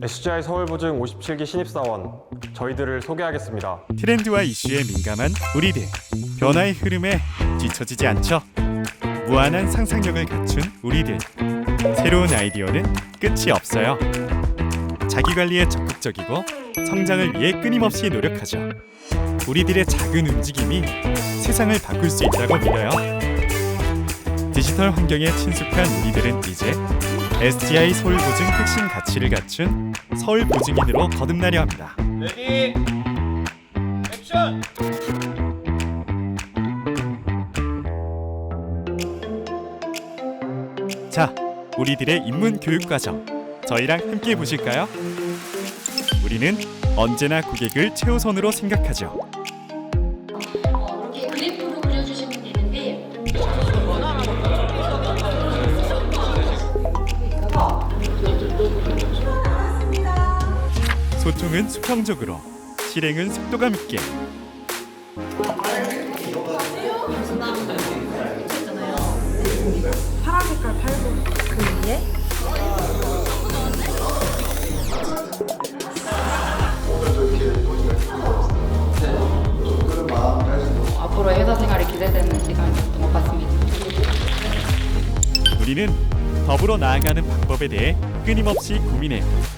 SGI 서울보증 57기 신입사원 저희들을 소개하겠습니다. 트렌드와 이슈에 민감한 우리들. 변화의 흐름에 뒤처지지 않죠. 무한한 상상력을 갖춘 우리들. 새로운 아이디어는 끝이 없어요. 자기 관리에 적극적이고 성장을 위해 끊임없이 노력하죠. 우리들의 작은 움직임이 세상을 바꿀 수 있다고 믿어요. 디지털 환경에 친숙한 우리들은 이제 STI 서울 보증 핵심 가치를 갖춘 서울 보증인으로 거듭나려 합니다 레디 액션 자, 우리들의 인문 교육 과정 저희랑 함께 보실까요? 우리는 언제나 고객을 최우선으로 생각하죠. 소통은 수평적으로, 실행은 속도감 있게. 파란 색깔 팔고 그 위에 앞으로 회사 생활이 기대되는 시간이었던 것 같습니다. 우리는 더불어 나아가는 방법에 대해 끊임없이 고민해요.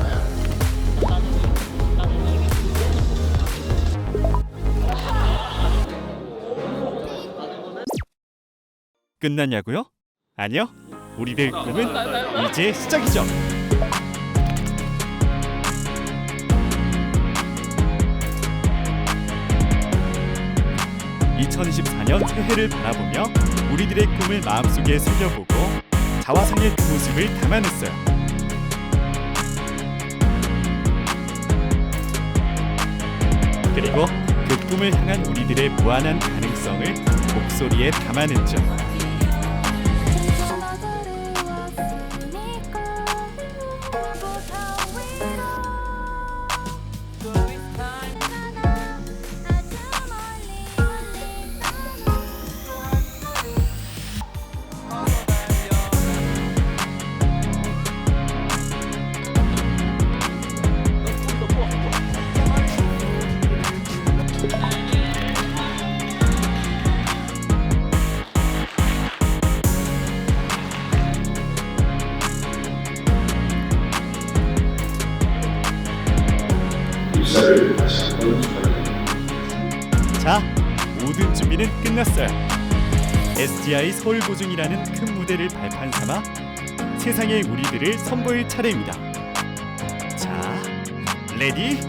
끝났냐고요? 아니요. 우리들 꿈은 이제 시작이죠. (2024년) 새해를 바라보며 우리들의 꿈을 마음속에 새겨보고 자화상의 그 모습을 담아냈어요. 그리고 그 꿈을 향한 우리들의 무한한 가능성을 목소리에 담아냈죠. 자, 모든 준비는 끝났어요. SGI 서울 보증이라는 큰 무대를 발판 삼아 세상의 우리들을 선보일 차례입니다. 자, 레디